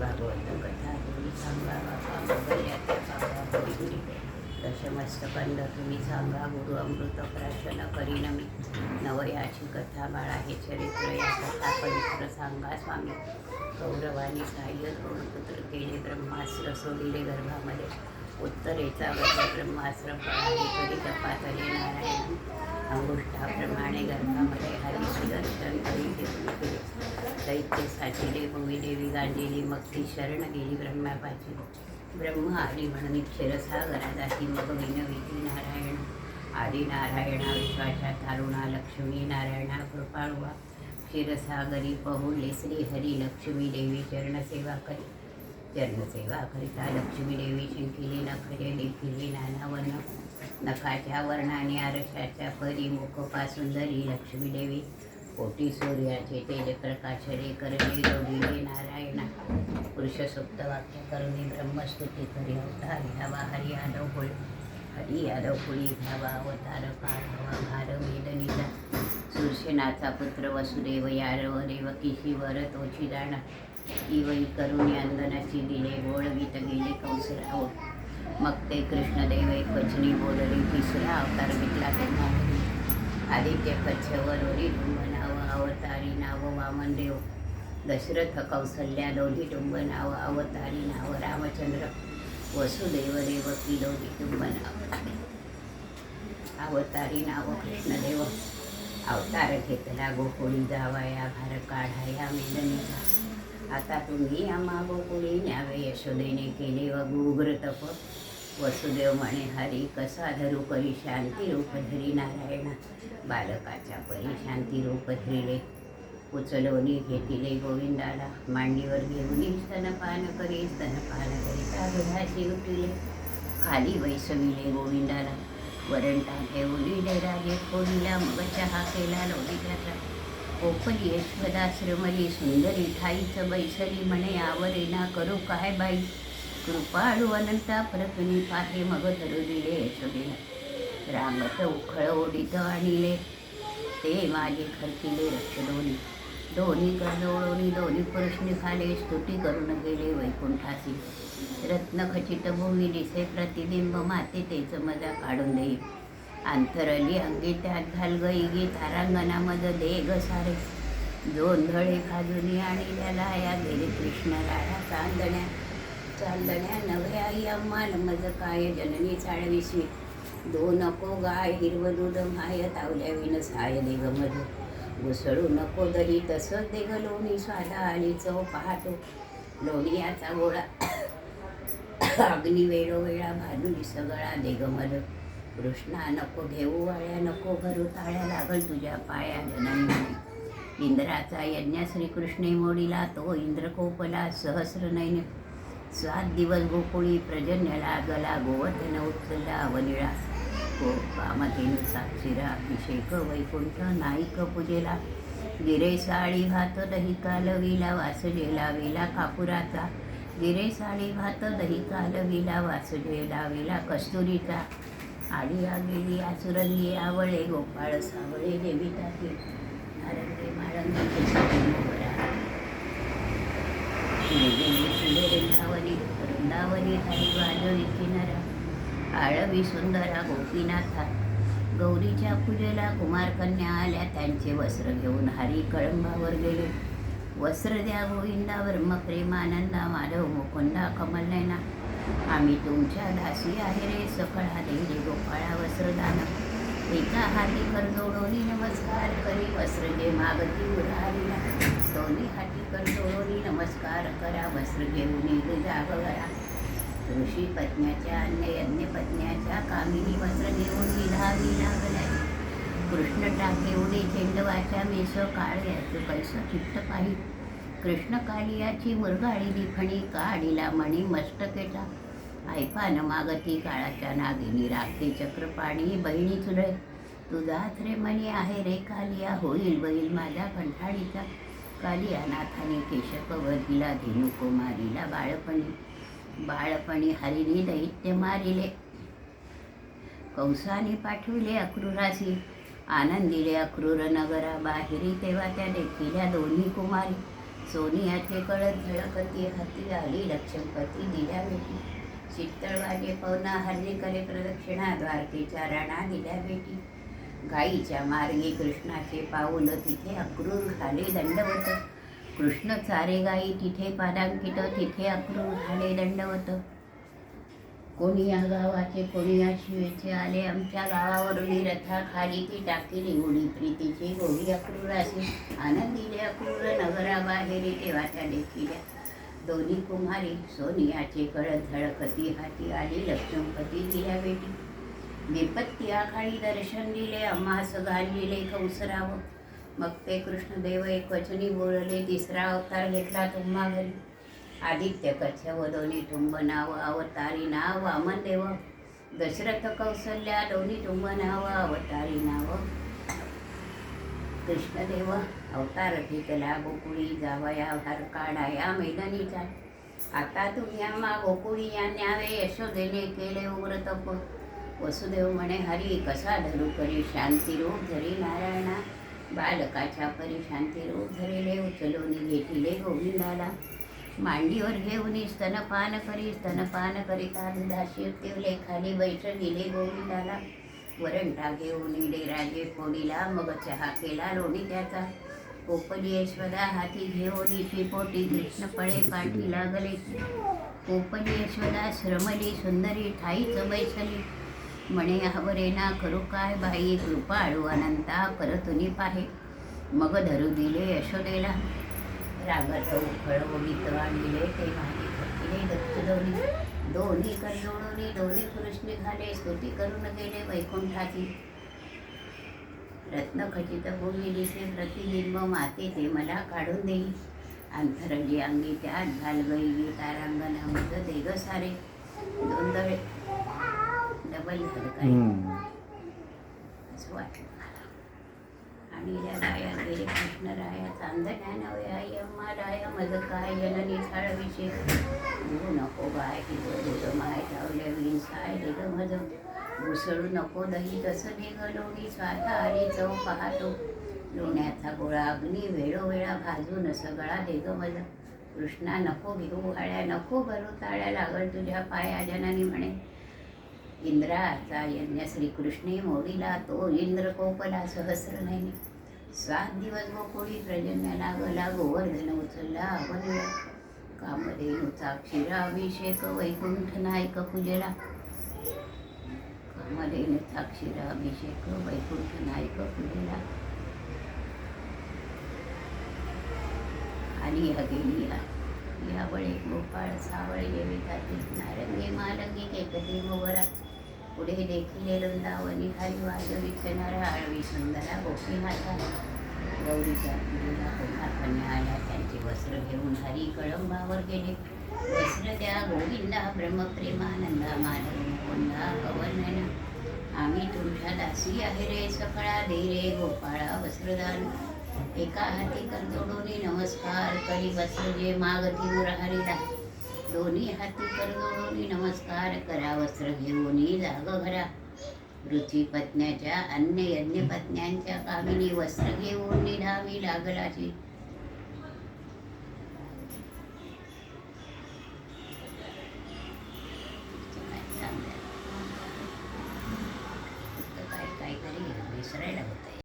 भागवत कथा तुम्ही सांगा बाबा दशमस्तकंद तुम्ही सांगा गुरु अमृत प्राशन परिणमी नवयाची कथा बाळा हे चरित्र या कथा पवित्र सांगा स्वामी कौरवानी सहाय्य केले ब्रह्मास्त्र सोडिले गर्भामध्ये उत्तरेचा वर्ग ब्रह्मास्त्र पळाले करी नारायण अंगुष्ठाप्रमाणे गर्भामध्ये हरीचे दर्शन करी घेऊन दैत्य साचिले भूमिदेवी गांजेली मग ती शरण गेली ब्रह्मापाची. ब्रह्म आली म्हणून क्षीरसागरादाती मग विनविधी नारायण. आदि नारायणा विश्वाच्या तारुणा लक्ष्मी नारायणा कृपाळुवा क्षीरसागरी पहुले श्री हरी लक्ष्मी देवी चरणसेवा करी. जन्मसेवा करिता लक्ष्मी देवी शिंकिली नखरे देखिली नानावन नखाच्या वर्णाने आरशाच्या परी मुखपासून धरी लक्ष्मी देवी. कोटी सूर्याचे तेज प्रकाशरे करणी जोडिले नारायणा. पुरुष सुप्त वाक्य करणे ब्रह्मस्तुती करी अवतार घ्यावा. हरी यादव होळ हरी यादव होळी घ्यावा. अवतार पार हवा भार वेदनीचा. सुरसेनाचा पुत्र वसुदेव यारव देवकीशी वर तोची जाणा. इवई करून अंदनाची दिले बोळवीत गेले कंसराव हो. मग ते कृष्णदेव एक वचनी बोलली तिसरा अवतार घेतला त्यांना आदित्य कच्छवर ओरी नाव अवतारी नाव वामनदेव दशरथ कौसल्या दोन्ही टुंब नाव अवतारी नाव रामचंद्र. वसुदेव देवकी दोन्ही टुंब नाव अवतारी नाव कृष्णदेव. अवतार घेतला गोकुळी जावाया भार काढाया मेदनीचा आता तुम्ही आम्हा गोकुळी न्यावे यशोदेने केले व गुग्र तप. वसुदेव म्हणे हरी कसा धरू करी शांती रूप धरी नारायणा? बालकाच्या परी शांती रूप धरिले. उचलवणी घेतिले गोविंदाला. मांडीवर घेऊन स्तनपान करी स्तनपान करीता दुधाशी उठिले. खाली वैसविले गोविंदाला. वरण डेरा घेत कोणीला मग चहा केला? लोणीच्याचा कोपली यशोदाश्रमली सुंदरी ठाईच बैसरी म्हणे आवरेना करू काय बाई कृपाळू अनंता प्रकणी पाहे मग धरू दिले यशोदेला रामत उखळ ओढीत आणिले ते माझे खर्चिले रक्ष दोन्ही दोन्ही कर्जोळोनी दोन्ही पुरुषने खाले स्तुती करून गेले वैकुंठासी रत्न खचित भूमी दिसे प्रतिबिंब माते तेच मजा काढून देई अंतरली अंगी त्यात घाल गई तारांगणामध्ये दे ग सारे. जोंधळे खाजुनी आणि त्याला या गेले कृष्ण राळा चांदण्या. चांदण्या नव्या आई अम्मान मज काय जननी चाळविसवी दो नको गाय हिरव दूध माय तावल्या विन साय देग मध. घुसळू नको दही तसंच देग लोणी स्वादा आली चव पाहतो. लोणियाचा गोळा अग्नी वेळोवेळा भाजून सगळा देगमध कृष्णा नको घेऊ वाळ्या नको भरू ताळ्या लागल तुझ्या पाया जननी इंद्राचा यज्ञ श्रीकृष्णे मोडीला तो इंद्रकोपला सहस्र नैन सात दिवस गोकुळी प्रजन्य लागला गोवर्धन उचलला वनिळा. को साक्षीरा अभिषेक वैकुंठ नाईक पूजेला. गिरे साळी भात दही कालविला वासजेला विला कापुराचा. गिरे साळी भात दही कालविला वासजेला विला कस्तुरीचा. आडी गेली आसुरंगी आवळे गोपाळ सावळे देवी ताकी नारंगे माळंगी केसरी मोगरा. वृंदावनी वृंदावनी हरी वाजवी किनारा आळवी सुंदरा गोपीनाथा. गौरीच्या पूजेला कुमारकन्या आल्या त्यांचे वस्त्र घेऊन हरी कळंबावर गेले. वस्त्र द्या गोविंदा ब्रह्मप्रेमानंदा माधव मुकुंदा कमलनैना आम्ही तुमच्या दासी आहे रे सकळ हाती गोपाळा वस्त्रदान एका हाती कनजोडोनी नमस्कार करी वस्त्र जे मागती उरारीला दोन्ही हाती कंजोडोनी नमस्कार करा वस्त्र घेऊन जाग करा ऋषी पत्न्याच्या अन्य यज्ञ पत्न्याच्या कामिनी वस्त्र घेऊन विधावी लागल्या. कृष्ण टाके उडे चेंडवाच्या मेस काळ्याचं पैसा चित्त पाही कृष्णकालियाची मुरगाळी लिफणी काढीला मणी मस्तकेचा. ऐपान मागती काळाच्या नागिनी राखी चक्रपाणी बहिणी चुडे तुझाच रे मणी आहे रे कालिया होईल बैल माझ्या कंठाळीचा. कालिया नाथाने केशक वधिला धेनू कुमारीला बाळपणी. बाळपणी हरिणी दैत्य मारिले. कंसाने पाठविले अक्रूरासी. आनंदिले अक्रूर नगरा बाहेरी तेव्हा त्या देखील्या दोन्ही कुमारी. सोनियाचे कळत झळकती हाती आली लक्ष्मपती. दिल्या भेटी. शीतळ वाजे पवना हल्ली करे प्रदक्षिणा द्वारकेच्या राणा दिल्या भेटी. गाईच्या मार्गे कृष्णाचे पाऊल तिथे अक्रूर घाले दंडवत. कृष्ण चारे गाई तिथे पादांकित तिथे अक्रूर घाले दंडवत. कोणी या गावाचे कोणी या शिवेचे आले आमच्या गावावरून रथा खाली ती टाकीली उडी प्रीतीची गोडी अक्रूराशी आनंदीले अक्रूर नगराबाहेरी देवाच्या देखिल्या दोन्ही कुमारी सोनियाचे कळत झळकती हाती आली लक्ष्मपती दिल्या बेटी विपत्ती आखाळी दर्शन दिले अम्मास घालिले कौसराव मग ते कृष्णदेव एक वचनी बोलले तिसरा अवतार घेतला तुम्हा घरी. आदित्य कच्छव दोन्ही टुंब नाव अवतारी नाव वामन देव दशरथ कौशल्या दोन्ही टुंब नाव अवतारी नाव. कृष्णदेव अवतार घेतला गोकुळी जावया हर काढाया मैदानीचा. आता तुम्ही आम्हा गोकुळी या न्यावे यशोदेने केले उग्र तप. वसुदेव म्हणे हरी कसा धरू करी शांती रूप धरी नारायणा? बालकाच्या परी शांती रूप धरिले उचलून घेतिले गोविंदाला. मांडीवर घेऊन स्तनपान करी स्तनपान करीता दुधाशी ठेवले. खाली बैठ गेले गोविंदाला. वरंटा घेऊन इडे राजे फोडीला. मग चहा केला लोणी त्याचा कोपली हाती घेऊन पोटी. कृष्ण पळे पाठी लागले. कोपली यशोदा श्रमली सुंदरी ठाईच बैसली. म्हणे हवरे ना करू काय बाई? कृपाळू अनंता परतुनी पाहे. मग धरू दिले यशोदेला. रागाचं उखळ ओढीत वाढविले ते माझे थकिले दत्त दोन्ही. दोन्ही करियोडोनी दोन्ही पुरुष निघाले स्तुती करून गेले वैकुंठाची. रत्नखचित भूमी दिसे प्रतिबिंब माते ते मला काढून देई. अंतरंगी अंगी त्यात घाल गई तारांगणा मग देग सारे. दोन दळे डबल झालं. असं वाटलं. मला आणि या राया गेले कृष्णराया चांदण्या नव्या यम्मा राया मज काय जननी साळविषे घेऊ नको बाय हिरो माय ठेवल्या विण साय दिलं मज घुसळू नको दही तसं निघ लोणी स्वाता आली चव पाहतो लोण्याचा गोळा अग्नी वेळोवेळा भाजून सगळा देग मज कृष्णा नको घेऊ हाळ्या नको भरू ताळ्या लागल तुझ्या पाया जननी म्हणे इंद्राचा यज्ञ श्रीकृष्णे मोडीला तो इंद्र कोपला सहस्र नाही सात दिवस गोकुळी प्रजन्य गला गोवर्धन उचलला अवनला कामधेनूचा क्षीराभिषेक वैकुंठ नायक पूजेला कामधेनूचा क्षीराभिषेक वैकुंठ नायक पूजेला आणि या गेली यावळे गोपाळ सावळे विठाती नारंगी मालंगी केकती गोवरा पुढे देखील वृंदावनी हरी वाजवी किनारा आळवी सुंदरा गोपी गौरीच्या गुरुला आल्या. त्यांचे वस्त्र घेऊन हरी कळंबावर गेले. वस्त्र द्या गोविंदा ब्रह्मप्रेमानंदा माधव मुकुंदा पवनना आम्ही तुमच्या दासी आहे रे सकळा दे रे गोपाळा वस्त्रदान. एका हाती करजोडोनी नमस्कार करी वस्त्र जे मागती मुरहरीला दोन्ही हाती करजोडोनी नमस्कार करा वस्त्र घेऊन जाग भरा. पृथ्वी पत्न्याच्या अन्य यज्ञ पत्न्यांच्या कामिनी वस्त्र घेऊन निधावी लागलाची